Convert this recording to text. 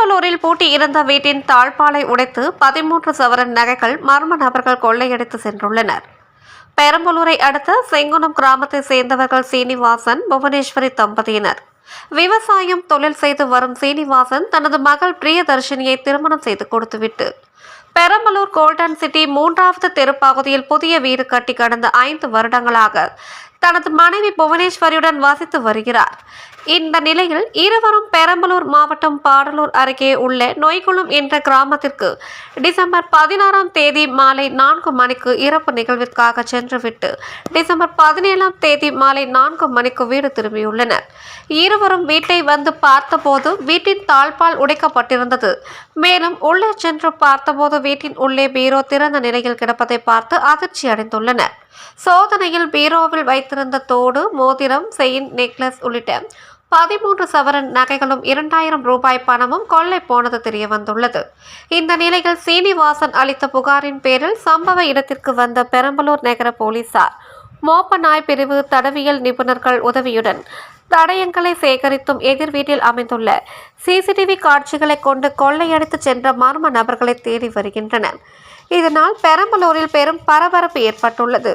பெரம்பலூரில் பூட்டி இருந்த வீட்டின் தாழ்பாலை உடைத்து பதிமூன்று சவரன் நகைகள் மர்ம நபர்கள் கொள்ளையடித்து சென்றுள்ளனர். பெரம்பலூரை அடுத்த செங்குணம் கிராமத்தை சேர்ந்தவர்கள் சீனிவாசன் புவனேஸ்வரி தம்பதியினர். விவசாயம் தொழில் செய்து வரும் சீனிவாசன் தனது மகள் பிரியதர்ஷினியை திருமணம் செய்து கொடுத்துவிட்டு பெரம்பலூர் கோல்டன் சிட்டி மூன்றாவது தெருப்பகுதியில் புதிய வீடு கட்டி கடந்த ஐந்து வருடங்களாக தனது மனைவி புவனேஸ்வரியுடன் வசித்து வருகிறார். இந்த நிலையில் இருவரும் பெரம்பலூர் மாவட்டம் பாடலூர் அருகே உள்ள நொய்குளம் என்ற கிராமத்திற்கு டிசம்பர் பதினாறாம் தேதி மாலை நான்கு மணிக்கு இறப்பு நிகழ்விற்காக சென்றுவிட்டு டிசம்பர் பதினேழாம் தேதி மாலை நான்கு மணிக்கு வீடு திரும்பியுள்ளனர். இருவரும் வீட்டை வந்து பார்த்தபோது வீட்டின் தாழ்பால் உடைக்கப்பட்டிருந்தது. மேலும் உள்ளே சென்று பார்த்தபோது வீட்டின் உள்ளே பீரோ திறந்த நிலையில் கிடப்பதை பார்த்து அதிர்ச்சி அடைந்துள்ளனர் சோதனையில் பீரோவில் வைத்திருந்த தோடு மோதிரம் செயின் நெக்லஸ் உள்ளிட்ட பதிமூன்று சவரன் நகைகளும் இரண்டாயிரம் ரூபாய் பணமும் கொள்ளை போனது தெரிய வந்துள்ளது. இந்த நிலையில் சீனிவாசன் அளித்த புகாரின் பேரில் சம்பவ இடத்திற்கு வந்த பெரம்பலூர் நகர போலீசார் மோப்ப நாய் பிரிவு தடவியல் நிபுணர்கள் உதவியுடன் தடயங்களை சேகரித்தும் எதிர் வீட்டில் அமைந்துள்ள சிசிடிவி காட்சிகளை கொண்டு கொள்ளையடித்து சென்ற மர்ம நபர்களை தேடி வருகின்றனர். இதனால் பெரம்பலூரில் பெரும் பரபரப்பு ஏற்பட்டுள்ளது.